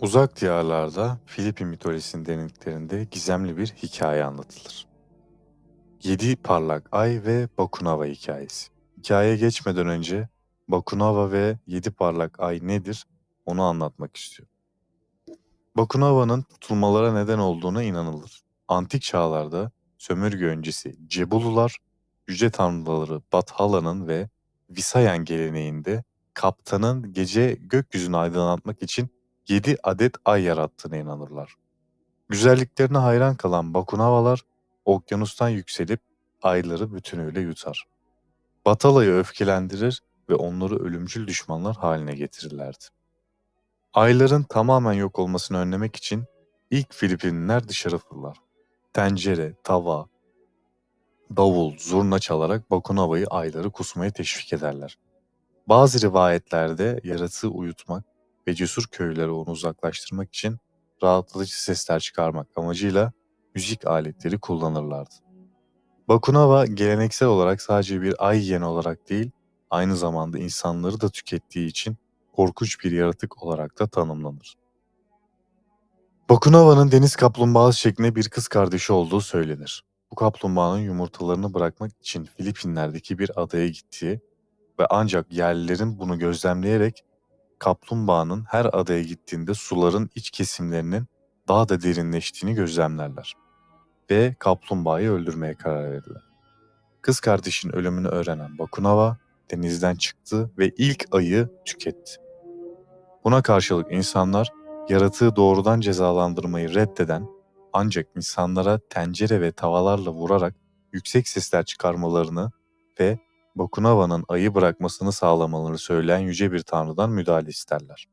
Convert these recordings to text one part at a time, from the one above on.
Uzak diyarlarda Filipin mitolojisinin derinliklerinde gizemli bir hikaye anlatılır. Yedi Parlak Ay ve Bakunava hikayesi. Hikayeye geçmeden önce Bakunava ve Yedi Parlak Ay nedir onu anlatmak istiyorum. Bakunava'nın tutulmalara neden olduğuna inanılır. Antik çağlarda sömürge öncesi Cebulular, yüce tanrıları Bathala'nın ve Visayan geleneğinde kaptanın gece gökyüzünü aydınlatmak için 7 adet ay yarattığına inanırlar. Güzelliklerine hayran kalan Bakunavalar okyanustan yükselip ayları bütünüyle yutar. Batala'yı öfkelendirir ve onları ölümcül düşmanlar haline getirirlerdi. Ayların tamamen yok olmasını önlemek için ilk Filipinliler dışarı fırlar. Tencere, tava, davul, zurna çalarak Bakunava'yı ayları kusmaya teşvik ederler. Bazı rivayetlerde yaratığı uyutmak ve cesur köylüleri onu uzaklaştırmak için rahatlatıcı sesler çıkarmak amacıyla müzik aletleri kullanırlardı. Bakunava geleneksel olarak sadece bir ay yeni olarak değil, aynı zamanda insanları da tükettiği için korkunç bir yaratık olarak da tanımlanır. Bakunava'nın deniz kaplumbağası şeklinde bir kız kardeşi olduğu söylenir. Bu kaplumbağanın yumurtalarını bırakmak için Filipinler'deki bir adaya gittiği ve ancak yerlilerin bunu gözlemleyerek kaplumbağanın her adaya gittiğinde suların iç kesimlerinin daha da derinleştiğini gözlemlerler ve kaplumbağayı öldürmeye karar verirler. Kız kardeşin ölümünü öğrenen Bakunava denizden çıktı ve ilk ayı tüketti. Buna karşılık insanlar yaratığı doğrudan cezalandırmayı reddeden ancak insanlara tencere ve tavalarla vurarak yüksek sesler çıkarmalarını ve Bakunava'nın ayı bırakmasını sağlamalarını söyleyen yüce bir tanrıdan müdahale isterler.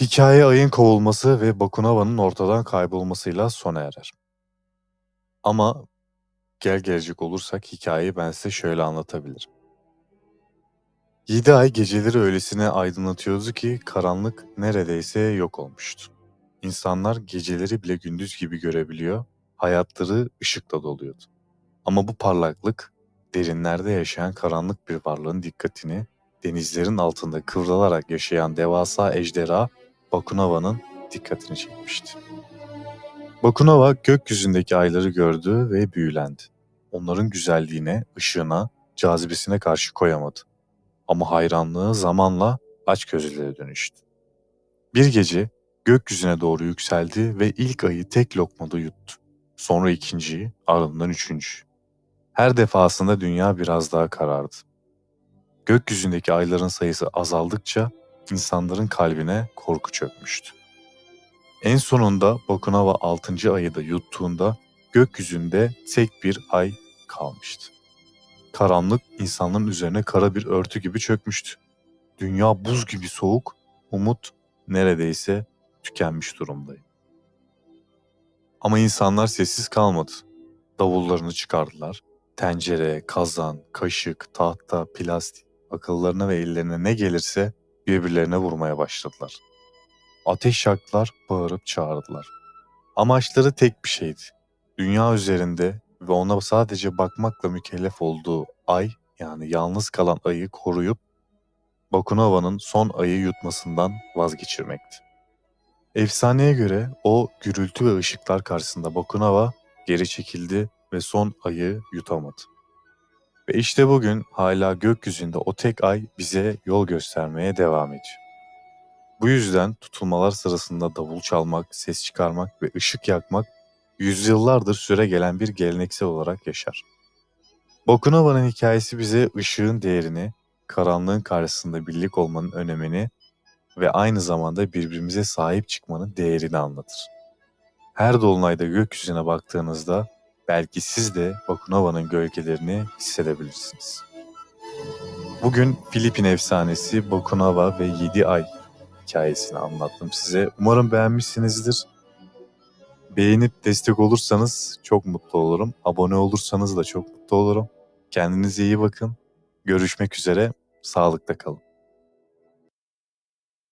Hikaye ayın kovulması ve Bakunava'nın ortadan kaybolmasıyla sona erer. Ama gel gelecek olursak hikayeyi ben size şöyle anlatabilirim. Yedi ay geceleri öylesine aydınlatıyordu ki karanlık neredeyse yok olmuştu. İnsanlar geceleri bile gündüz gibi görebiliyor, hayatları ışıkla doluyordu. Ama bu parlaklık derinlerde yaşayan karanlık bir varlığın dikkatini denizlerin altında kıvrılarak yaşayan devasa ejderha Bakunava'nın dikkatini çekmişti. Bakunava gökyüzündeki ayları gördü ve büyülendi. Onların güzelliğine, ışığına, cazibesine karşı koyamadı. Ama hayranlığı zamanla açgözlülüğe dönüştü. Bir gece gökyüzüne doğru yükseldi ve ilk ayı tek lokmada yuttu. Sonra ikinciyi, ardından üçüncü. Her defasında dünya biraz daha karardı. Gökyüzündeki ayların sayısı azaldıkça insanların kalbine korku çökmüştü. En sonunda Bakunava 6. ayı da yuttuğunda gökyüzünde tek bir ay kalmıştı. Karanlık insanların üzerine kara bir örtü gibi çökmüştü. Dünya buz gibi soğuk, umut neredeyse tükenmiş durumdaydı. Ama insanlar sessiz kalmadı. Davullarını çıkardılar. Tencere, kazan, kaşık, tahta, plastik, akıllarına ve ellerine ne gelirse birbirlerine vurmaya başladılar. Ateş yaktılar, bağırıp çağırdılar. Amaçları tek bir şeydi. Dünya üzerinde ve ona sadece bakmakla mükellef olduğu ay yani yalnız kalan ayı koruyup Bakunava'nın son ayı yutmasından vazgeçirmekti. Efsaneye göre o gürültü ve ışıklar karşısında Bakunava geri çekildi ve son ayı yutamadı. Ve işte bugün hala gökyüzünde o tek ay bize yol göstermeye devam ediyor. Bu yüzden tutulmalar sırasında davul çalmak, ses çıkarmak ve ışık yakmak yüzyıllardır süre gelen bir geleneksel olarak yaşar. Bokunova'nın hikayesi bize ışığın değerini, karanlığın karşısında birlik olmanın önemini ve aynı zamanda birbirimize sahip çıkmanın değerini anlatır. Her dolunayda gökyüzüne baktığınızda belki siz de Bakunova'nın gölgelerini hissedebilirsiniz. Bugün Filipin efsanesi Bakunova ve 7 Ay hikayesini anlattım size. Umarım beğenmişsinizdir. Beğenip destek olursanız çok mutlu olurum. Abone olursanız da çok mutlu olurum. Kendinize iyi bakın. Görüşmek üzere. Sağlıkta kalın.